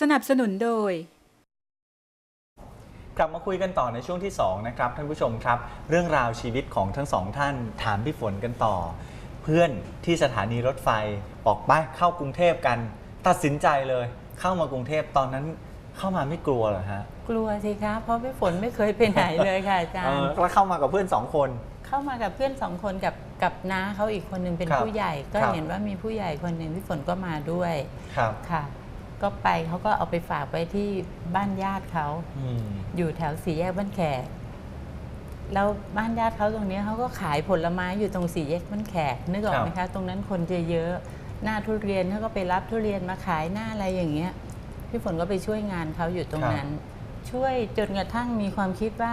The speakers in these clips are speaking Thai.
สนับสนุนโดย กลับมาคุยกันต่อในช่วงที่ 2 นะครับ ท่านผู้ชมครับ เรื่องราวชีวิตของทั้งสองท่านถามพี่ฝนกันต่อ เพื่อนที่สถานีรถไฟบอกไปเข้ากรุงเทพกัน ตัดสินใจเลย เข้ามากรุงเทพตอนนั้นเข้ามาไม่กลัวเหรอฮะกลัวสิคะเพราะพี่ฝนไม่เคยไปไหนเลยค่ะอาจารเอย์ อแล้วเข้ามากับเพื่อนสองคน เข้ามากับเพื่อนสองคนกับกับน้าเขาอีกคนหนึ่งเป็นครับผู้ใหญ่ ก็ครับ เห็นว่ามีผู้ใหญ่คนหนึ่งพี่ฝนก็มาด้วยครับ ค่ะ ก็ไปเขาก็เอาไปฝากไว้ที่บ้านญาติเขาอืมอยู่แถวสี่แยกบ้านแขกแล้วบ้านญาติเขาตรงเนี้ยเขาก็ขายผลไม้อยู่ตรงสี่แยกบ้านแขกนึกออกไหมคะตรงนั้นคนจะเยอะหน้าทุเรียนเขาก็ไปรับทุเรียนมาขายหน้าอะไรอย่างเงี้ย พี่ฝนก็ไปช่วยงานเขาอยู่ตรงนั้น ช่วยจนกระทั่งมีความคิดว่า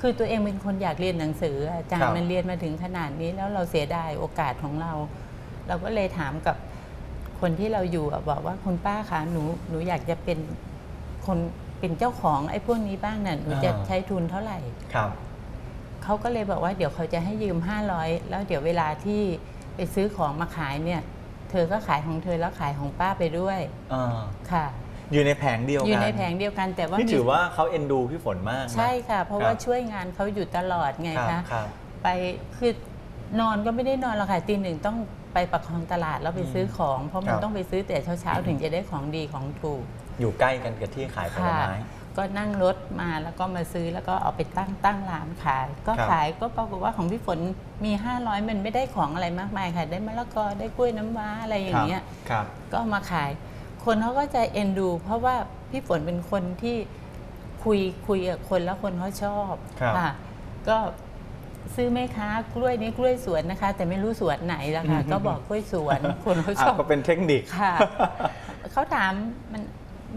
คือตัวเองเป็นคนอยากเรียนหนังสืออาจารครัย์บ มันเรียนมาถึงขนาดนี้แล้วเราเสียดายโอกาสของเรา เราก็เลยถามกับ คนที่เราอยู่อะบอกว่าคุณป้าคะหนูหนูอยากจะเป็นคนเป็นเจ้าของไอ้พวกนี้บ้างน่ะหนูจะใช้ทุนเท่าไหร่ครับเขาก็เลยบอกว่าเดี๋ยวเขาจะให้ยืม 500 แล้วเดี๋ยวเวลาที่ไปซื้อของมาขายเนี่ย เธอก็ขายของเธอแล้วขายของป้าไปด้วยเออค่ะ อยู่ในแผงเดียวกันอยู่ในแผงเดียวกันแต่ว่านี่มีถือว่าเขาเอ็นดูพี่ฝนมากนะใช่ค่ะ เพราะครับว่าช่วยงานเขาอยู่ตลอดไงครับคะครับไปคือ นอนก็ไม่ได้นอนหรอกค่ะตีหนึ่งต้องไปประคองตลาดแล้วไปซื้อของ เพราะมันครับต้องไปซื้อแต่เช้าๆถึงจะได้ของดีของถูก อยู่ใกล้กันกับที่ขายผลค่ะไม้ ก็นั่งรถมาแล้วก็มาซื้อแล้วก็เอาไปตั้งตั้งร้านขาย ก็ครับขายก็ปรากฏว่าของพี่ฝนมี 500 มันไม่ได้ของอะไรมากมายค่ะ ได้มะละกอได้กล้วยน้ำว้าอะไรอย่างเงี้ยครับก็เอามาขาย คนเขาก็จะเอ็นดู เพราะว่าพี่ฝนเป็นคนที่คุยคุยกับคนแล้วคนเขาชอบครับค่ะก็ ซื้อไหมคะกล้วยนี้กล้วยสวนนะคะ แต่ไม่รู้สวนไหนละค่ะ ก็บอกกล้วยสวนคนเขาชอะอบก็เป็นเทคนิคค่ะเขาถามมัน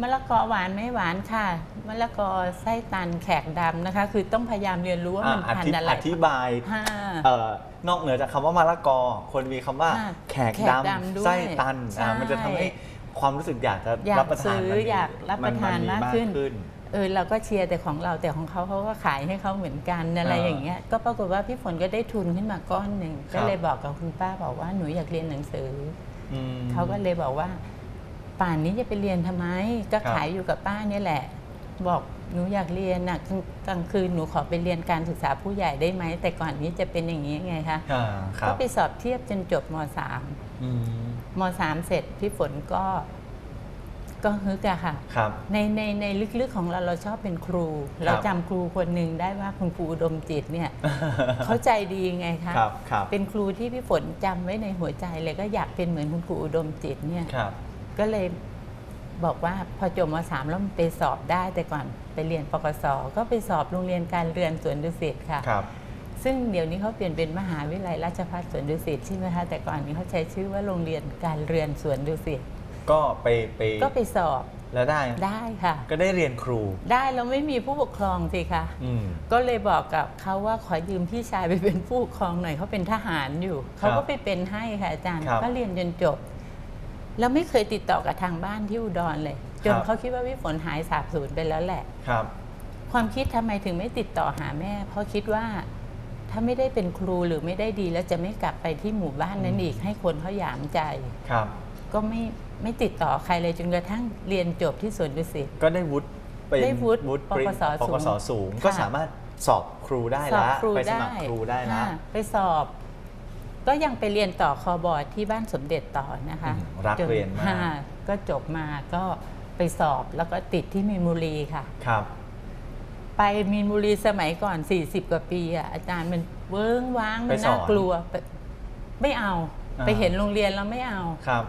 มะละกอหวานไหม่หวานค่ะมะละกอไส้ตันแขกดำนะคะ คือต้องพยายามเรียนรู้ว่ามันอะอพันธิธุ์อะไรอธิบายค่ะเอ่อนอกเหนือจากคำว่ามะละกอคนมีคำว่าค่ะแขกแขกดดำด้วยำไส้ตันใช่อะมันจะทำให้ความรู้สึกอยากจะอยากรับประทานซื้อมันอยากรับประทานนมากมากขึ้นขึ้น เออเราก็เชียร์แต่ของเราแต่ของเขาเขาก็ขายให้เขาเหมือนกันอะไรอ่าอย่างเงี้ยก็ปรากฏว่าพี่ฝนก็ได้ทุนขึ้นมาก้อนหนึ่งครับก็เลยบอกกับคุณป้าบอกว่าหนูอยากเรียนหนังสืออืมเขาก็เลยบอกว่า ป่านนี้จะไปเรียนทำไม ก็ครับขายอยู่กับป้าเนี่ยแหละ บอกหนูอยากเรียนน่ะกลางกลางคืนหนูขอไปเรียนการศึกษาผู้ใหญ่ได้ไหม แต่ก่อนนี้จะเป็นอย่างนี้ไงคะอ่าครัก็บไปสอบเทียบจนจบมสามอืมมสามเสร็จพี่ฝนก็ ก็ฮึกอะค่ะ ครับ ในในในลึกๆของเราเราชอบเป็นครู เราจำครูคนหนึ่งได้ว่าคุณครูอุดมจิตเนี่ย เขาใจดีไงคะครับครับเป็นครูที่พี่ฝนจำไว้ในหัวใจเลยก็อยากเป็นเหมือนคุณครูอุดมจิตเนี่ยครับ ก็เลยบอกว่าพอจบมสามแล้วมันไปสอบได้แต่ก่อนไปเรียนปกสก็ไปสอบโรงเรียนการเรือนสวนดุสิตค่ะ ครับ ซึ่งเดี๋ยวนี้เขาเปลี่ยนเป็นมหาวิทยาลัยราชภัฏสวนดุสิตใช่ไหมคะแต่ก่อนนี้เขาใช้ชื่อว่าโรงเรียนการเรือนสวนดุสิต ก็ไปไปก็ไปสอบแล้วได้ได้ค่ะ ก็ได้เรียนครู ได้แล้วไม่มีผู้ปกครองสิคะอืมก็เลยบอกกับเขาว่าขอยืมพี่ชายไปเป็นผู้ปกครองหน่อยเขาเป็นทหารอยู่เขาก็ไปเป็นให้ค่ะอาจารย์ครับก็เรียนจนจบ แล้วไม่เคยติดต่อกับทางบ้านที่อุดรเลยจนครับเขาคิดว่าพี่ฝนหายสาบสูญไปแล้วแหละครับ ความคิดทำไมถึงไม่ติดต่อหาแม่ เพราะคิดว่าถ้าไม่ได้เป็นครูหรือไม่ได้ดีแล้วจะไม่กลับไปที่หมู่บ้านนั้นอีกให้คนเขาหยามใจครับ ก็ไม่ไม่ติดต่อใครเลยจนกระทั่งเรียนจบที่สวนดุสิต ก็ได้วุฒิเป็นได้วุฒิวุฒิปกสปกสสูงสูงค่ะก็สามารถสอบครูได้สอบละครูไปสได้มัครครูได้ละค่ะไปสอบ ก็ยังไปเรียนต่อคอบอร์ดที่บ้านสมเด็จต่อนะคะอืมรักจเรียนมากค่ะก็จบมาก็ไปสอบแล้วก็ติดที่มีนบุรีค่ะ ครับ ไปมีนบุรีสมัยก่อน 40 กว่าปีอะอาจารย์มันเวิ้งว้างไปมันสอนน่ากลัวไปไม่เอา อ่า ไปเห็นโรงเรียนแล้วไม่เอา ครับ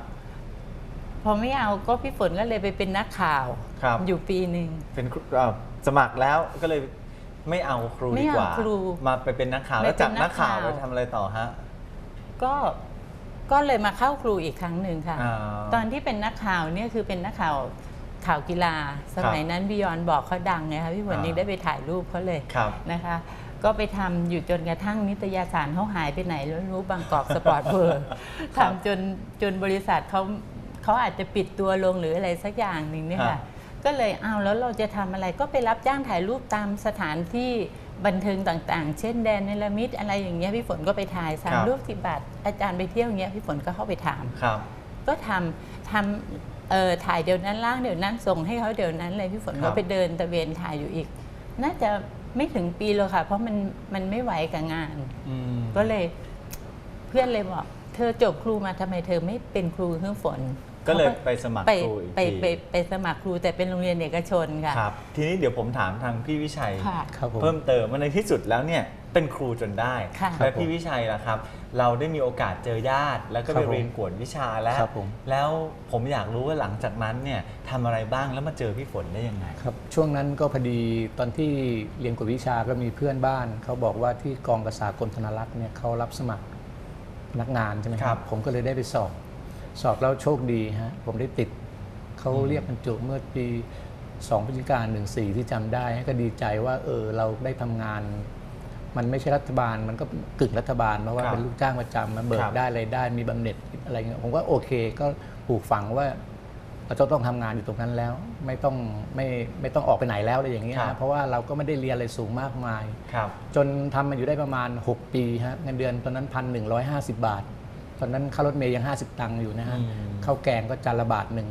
พอไม่เอาก็พี่ฝนก็เลยไปเป็นนักข่าว ครับอยู่ปีหนึ่งเป็นครูเอ่อสมัครแล้วก็เลยไม่เอาครูไม่ดีกว่าเอาครูมาไปเป็นนักข่าวไปแล้วจากเป็นนันักกข่าวข่าวไปทำอะไรต่อฮะ ก็ก็เลยมาเข้าครูอีกครั้งหนึ่งค่ะ อ่าตอนที่เป็นนักข่าวเนี่ยคือเป็นนักข่าวข่าวกีฬา สมัยนั้นบิยอนบอกเขาดังไงคะพี่ฝนอ่ายังได้ไปถ่ายรูปเขาเลย ครับ นะคะ ก็ไปทำอยู่จนกระทั่งนิตยสารเขาหายไปไหนแล้วไม่รู้บางกอกสปอร์ตเวอร์ครับทำจนจนบริษัทเขา เขาอาจจะปิดตัวลงหรืออะไรสักอย่างหนึ่งเนี่ยครัค่ะบก็เลยเอาแล้วเราจะทำอะไรก็ไปรับจ้างถ่ายรูปตามสถานที่บันเทิงต่างๆ เช่นแดนเนลมิดอะไรอย่างเงี้ยพี่ฝนก็ไปถ่ายสามรูปสิบบาทอาจารย์ไปเที่ยวอย่างเงี้ยพี่ฝนก็เข้าไปถามครับก็ทำทำเออถ่ายเดี๋ยวนั้นล่างเดี๋ยวนั้นส่งให้เขาเดี๋ยวนั้นเลยพี่ฝนครัก็บไปเดินตะเวนถ่ายอยู่อีก น่าจะไม่ถึงปีหรอกค่ะ เพราะมันมันไม่ไหวกับงานอืมก็เลยเพื่อนเลยบอกเธอจบครูมาทำไมเธอไม่เป็นครูเครื่องฝน ก็เลยขาไปสมัครไปครูอีกไปทีไปไปสมัครครูแต่เป็นโรงเรียนเอกชนค่ะ ครับ ทีนี้เดี๋ยวผมถามทางพี่วิชัย ค่ะ ครับผม เพิ่มเติมว่าในที่สุดแล้วเนี่ยเป็นครูจนได้ค่ะและครับผมพี่วิชัยล่ะครับ เราได้มีโอกาสเจอญาติ แล้วก็ครัไปบผมเรียนกวดวิชาแล้ว ครับผม แล้วผมอยากรู้ว่าหลังจากนั้นเนี่ยทำอะไรบ้างแล้วมาเจอพี่ฝนได้ยังไง ครับช่วงนั้นก็พอดีตอนที่เรียนกวดวิชาก็มีเพื่อนบ้าน เขาบอกว่าที่กองกษากรมธนรักษ์เนี่ยเขารับสมัครพนักงานใช่ไหมคครัรับบ ผมก็เลยได้ไปสอบ สอบแล้วโชคดีฮะผมได้ติดเขาเรียกบรรจุเมื่อปี2พฤศจิกายน14ที่จำได้ก็ดีใจว่าเออเราได้ทำงาน มันไม่ใช่รัฐบาล มันก็กึ่งรัฐบาลเพราะว่าครับเป็นลูกจ้างประจำมันเบิคกรับได้อะไรายได้มีบำเหน็จอะไรเงี้ยผมก็โอเคก็ปลูกฝังว่าเราจะต้องทำงานอยู่ตรงนั้นแล้ว ไม่ต้องไม่ไม่ต้องออกไปไหนแล้วอะไรอย่างเงี้ยครัฮะบเพราะว่าเราก็ไม่ได้เรียนอะไรสูงมากมายครับจนทำมาอยู่ได้ประมาณ 6 ปีฮะเงินเดือนตอนนั้นพันหนึ่งบาท ตอนนั้นค่ารถเมย์ยัง 50 ตังค์อยู่นะฮะอืมข้าวแกงก็จานละบาทหนึ่ง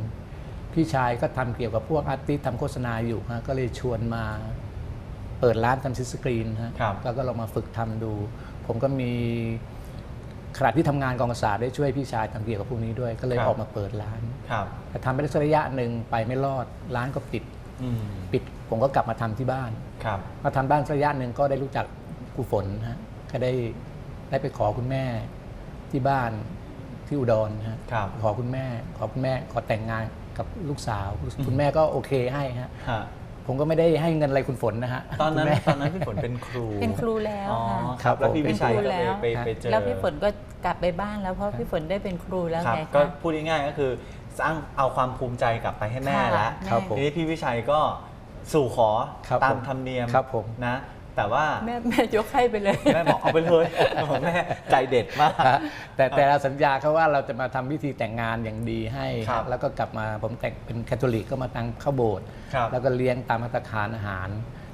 พี่ชายก็ทำเกี่ยวกับพวกอาร์ติสต์ทำโฆษณาอยู่ฮะก็เลยชวนมาเปิดร้านทำซิสกรีนฮะครับแล้วก็ลองมาฝึกทำดู ผมก็มีขณะที่ทำงานกองกษาได้ช่วยพี่ชายทำเกี่ยวกับพวกนี้ด้วย ก็เลยครับออกมาเปิดร้านครับแต่ทำไปได้สักระยะหนึ่งไปไม่รอดร้านก็ปิดอืมปิดผมก็กลับมาทำที่บ้านครับมาทำบ้านสักระยะหนึ่งก็ได้รู้จักครูฝนฮะก็ได้ได้ไปขอคุณแม่ ที่บ้านที่อุดรฮะครับขอคุณแม่ ขอคุณแม่ขอแต่งงานกับลูกสาว คุณแม่ก็โอเคให้ฮะฮะผมก็ไม่ได้ให้เงินอะไรคุณฝนนะฮะตอนนั้นคุณแม่ตอนนั้นพี่ฝนเป็นครูเป็นครูแล้วอ๋อค่ะครับแล้วพี่เป็วินชัยครูก็แล้ไปวไปไปเจอแล้วพี่ฝนก็กลับไปบ้านแล้วเพราะพี่ฝนได้เป็นครูแล้วครับไงก็คะพูดง่ายๆก็คือสร้างเอาความภูมิใจกลับไปให้แม่ค่ะแล้วครับผมทีนี้พี่วิชัยก็สู่ขอครับตามผมธรรมเนียมครับผมนะ แต่ว่าแม่แม่ยกให้ไปเลยแม่บอกเอาไปเลยบอกแม่ใจเด็ดมากฮะแต่แต่เราสัญญาเขาว่าเราจะมาทำพิธีแต่งงานอย่างดีให้ครับแล้วก็กลับมาผมแต่งเป็นแคทอลิกก็มาตั้งเข้าโบสถ์ครับแล้วก็เลี้ยงตามมาตรฐานอาหาร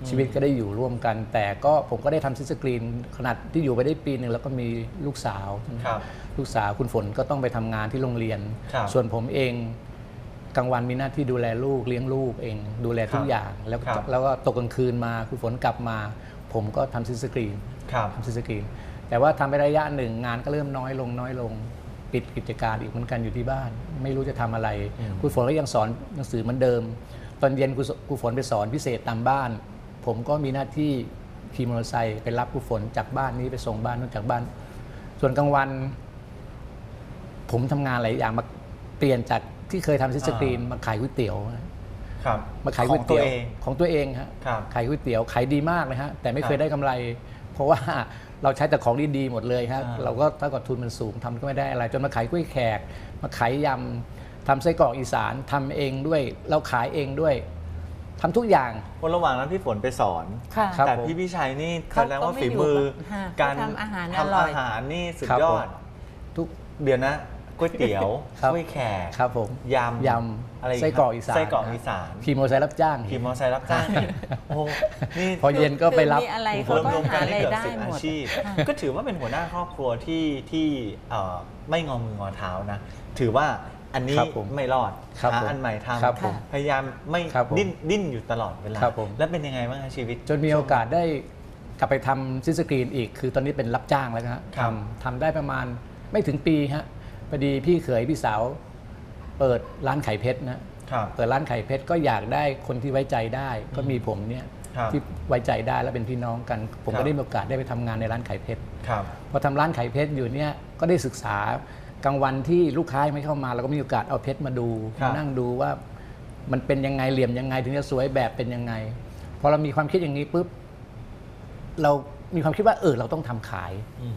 ชีวิตก็ได้อยู่ร่วมกัน แต่ก็ผมก็ได้ทำซิสกรีนขนาดที่อยู่ไปได้ปีหนึ่งแล้วก็มีลูกสาวใช่ไหมครับลูกสาวคุณฝนก็ต้องไปทำงานที่โรงเรียนครับส่วนผมเองกลางวันมีหน้าที่ดูแลลูกเลี้ยงลูกเอง ดูแลทุกอย่างแล้วก็ครับแล้วก็ตกกลางคืนมาคุณฝนกลับมา ผมก็ทำซิสกรีนครับ ทำซิสกรีน แต่ว่าทำไประยะหนึ่งงานก็เริ่มน้อยลงน้อยลง ปิดกิจการอีกเหมือนกันอยู่ที่บ้าน ไม่รู้จะทำอะไรอืม ครูฝนก็ยังสอนหนังสือเหมือนเดิม ตอนเย็นครูครูฝนไปสอนพิเศษตามบ้าน ผมก็มีหน้าที่ขี่มอเตอร์ไซค์ไปรับครูฝนจากบ้านนี้ไปส่งบ้านนู้นจากบ้าน ส่วนกลางวัน ผมทำงานหลายอย่างมาเปลี่ยนจากที่เคยทำซิสกรีนมาขายก๋วยเตี๋ยวครับ มาขายขก๋อวยงตัวเตี๋ยวเองของตัวเองฮะครับขายก๋วยเตี๋ยวขายดีมากเลยฮะแต่ไม่เคคยรับได้กำไร เพราะว่าเราใช้แต่ของดีๆหมดเลยฮะอ่าเราก็ถ้าเกิดทุนมันสูงทำก็ไม่ได้อะไร จนมาขายกล้วยแขก มาขายยำทำไส้กรอกอีสานทำเองด้วย เราขายเองด้วยทำทุกอย่างคนระหว่างนั้นพี่ฝนไปสอนค่ะครับแต่ผมพี่วิชัยนี่เขาแสดงว่าก็ไม่ฝีอยู่มือฮะการเขาทำอาหารอทำร่อยอาหารนี่สุดครับยอผมดทุกเดี๋ยวนะ ก๋วยเตี๋ยวครับกล้วยแขกครับผมยำยอะไรำไส้กรอกอีสานไส้กรอกอีสานขี่มอเตอร์ไซค์รับจ้างขี่มอเตอร์ไซค์รับจ้างอีกโอ้โหนี่พอเย็นก็ไปรับ คือมีอะไรรเขาวมก็รวมๆกัหานนี่รายเกือบได้สิบหอามด ชีพค่ะก็ถือว่าเป็นหัวหน้าครอบครัวที่ที่เอ่อไม่งอมืองอเท้านะ ถือว่าอันนี้ครับผมไม่รอดครับหาผมอันใหม่ทครับผมำพยายามไม่ครับผมดิ้นดิ้นอยู่ตลอดเวลา ครับผม แล้วเป็นยังไงบ้างคะชีวิต จนมีโอกาสได้กลับไปทำซิสกรีนอีก คือตอนนี้เป็นรับจ้างแล้วนะฮะครับ ทำทำได้ประมาณไม่ถึงปีฮะ พอดีพี่เขยพี่สาวเปิดร้านขายเพชรนะครับ เปิดร้านขายเพชรก็อยากได้คนที่ไว้ใจได้ ก็มีผมเนี่ยครับที่ไว้ใจได้และเป็นพี่น้องกัน ผมครัก็บได้มีโอกาสได้ไปทำงานในร้านขายเพชรครับพอทำร้านขายเพชรอยู่เนี่ยก็ได้ศึกษากลางวันที่ลูกค้ายังไม่เข้ามาเราก็มีโอกาสเอาเพชรมาดูครับ มานั่งดูว่ามันเป็นยังไงเหลี่ยมยังไง ถึงจะสวยแบบเป็นยังไงพอเรามีความคิดอย่างนี้ปุ๊บเรามีความคิดว่าเออเราต้องทำขาย อืม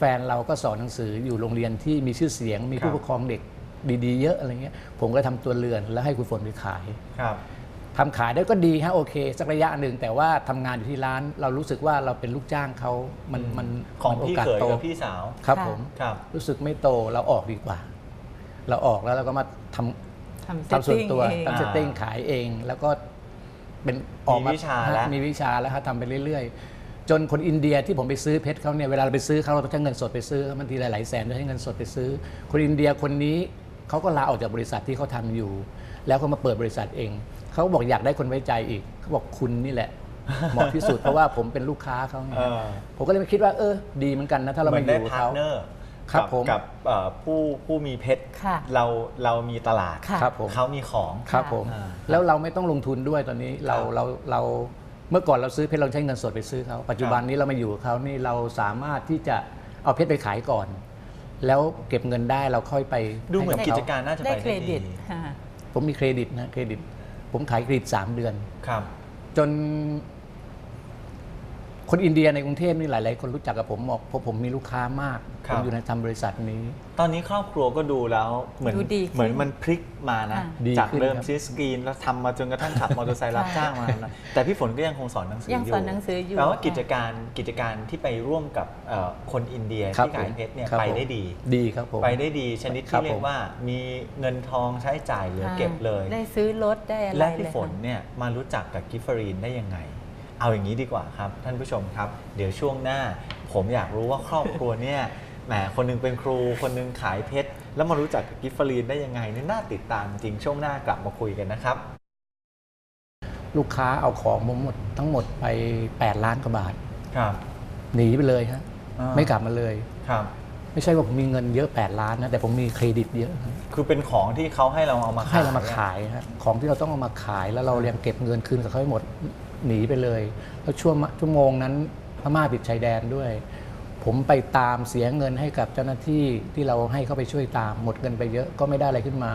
แฟนเราก็สอนหนังสืออยู่โรงเรียนที่มีชื่อเสียง มีครัผู้บปกครองเด็กดีๆ เยอะอะไรเงี้ยผมก็ทำตัวเรือนแล้วให้คุณฝนไปขายครับทำขายได้ก็ดีฮะโอเค สักระยะหนึ่งแต่ว่าทำงานอยู่ที่ร้าน เรารู้สึกว่าเราเป็นลูกจ้างเขามันมันของมันโพี่กาสเขยโตกับพี่สาวครับค่ะผมครับรู้สึกไม่โตเราออกดีกว่า เราออกแล้วเราก็มาทำทำทำส่วนตัวเองทำเซตติ้งขายเองแล้วก็เป็นออกมามีวิชาแล้วมีวิชาแล้วฮะทำไปเรื่อยๆ จนคนอินเดียที่ผมไปซื้อเพชรเขาเนี่ยเวลาเราไปซื้อเขาเราต้องใช้เงินสดไปซื้อบางทีหลายๆแสนเราใช้เงินสดไปซื้อ คนอินเดียคนนี้เขาก็ลาออกจากบริษัทที่เขาทำอยู่ แล้วเขามาเปิดบริษัทเองเขาบอกอยากได้คนไว้ใจอีกเขาบอกคุณนี่แหละเหมาะที่สุดเพราะว่าผมเป็นลูกค้าเขาไงเออผมก็เลยคิดว่าเออดีเหมือนกันนะถ้าเราเหมืมาอนอได้ยู่กับพาร์เขาทเนอร์ครับกัผมกับเอ่อผู้ผู้มีเพชรค่ะเราเรามีตลาดค่ะครับผมเขามีของครับผมอ่าแล้วเราไม่ต้องลงทุนด้วยตอนนี้เราครับเราเรา เมื่อก่อนเราซื้อเพชรเราใช้เงินสดไปซื้อเขาปัจจุบันนี้เรามาอยู่กับเขานี่เราสามารถที่จะเอาเพชรไปขายก่อน แล้วเก็บเงินได้เราค่อยไปดูเหมือนให้กิบจเขาการน่าจะได้ไปเครได้ดิดีตค่ะผมมีเครดิตนะเครดิต ผมขายเครดิต 3 เดือนครับ จน คนอินเดียในกรุงเทพนี่หลาย ๆ คนรู้จักกับผมบอกเพราะผมมีลูกค้ามากคผรับ มอยู่ในทำบริษัทนี้ ตอนนี้ครอบครัวก็ดูแล้วเหมือนดูดีขึ้นเหมือนมันพลิกมานะค่ะดีจากขึ้นเริ่มครับ ซื้อสกรีน แล้วทำมาจนกระทั่งขับมอเตอร์ไซค์รับค่ะจ้างมานะแต่พี่ฝนก็ยังคงสอนหนังสืออยู่ยังสอนหนังสืออยู่แปลว่าค่ะ กิจการกิจการที่ไปร่วมกับเอ่อคนอินเดียครับที่ขายเพชรเนี่ยครับไปผมได้ดีดีครับผม ไปได้ดีชนิดครัที่บเรียผกมว่ามีเงินทองใช้จ่ายเหลือเก็บเลย ได้ซื้อรถได้อะไรและพี่เลยฝนค่ะเนี่ยมารู้จักกับกิฟเฟอรีนได้ยังไง เอาอย่างนี้ดีกว่าครับท่านผู้ชมครับ เดี๋ยวช่วงหน้า ผมอยากรู้ว่าครอบครัวเนี่ยแหมคนหนึงเป็นครู คนหนึงขายเพชร แล้วมารู้จักกับกิฟเฟอรีนได้ยังไงนี่น่าติดตามจริงช่วงหน้ากลับมาคุยกันนะครับ ลูกค้าเอาของผมหมดทั้งหมดไป 8 ล้านกว่าบาท ครับ หนีไปเลยฮะอ่า ไม่กลับมาเลย ครับ ไม่ใช่ว่าผมมีเงินเยอะ 8 ล้านนะแต่ผมมีเครดิตเยอะคือเป็นของที่เขาให้เราเอามาขายให้เรามาขายฮะของที่เราต้องเอามาขายแล้วเรายังเก็บเงินคืนกับเขาให้หมด หนีไปเลย แล้วช่วงชั่วโมงนั้นพม่าปิดชายแดนด้วย ผมไปตามเสียเงินให้กับเจ้าหน้าที่ที่เราให้เขาไปช่วยตาม หมดเงินไปเยอะก็ไม่ได้อะไรขึ้นมา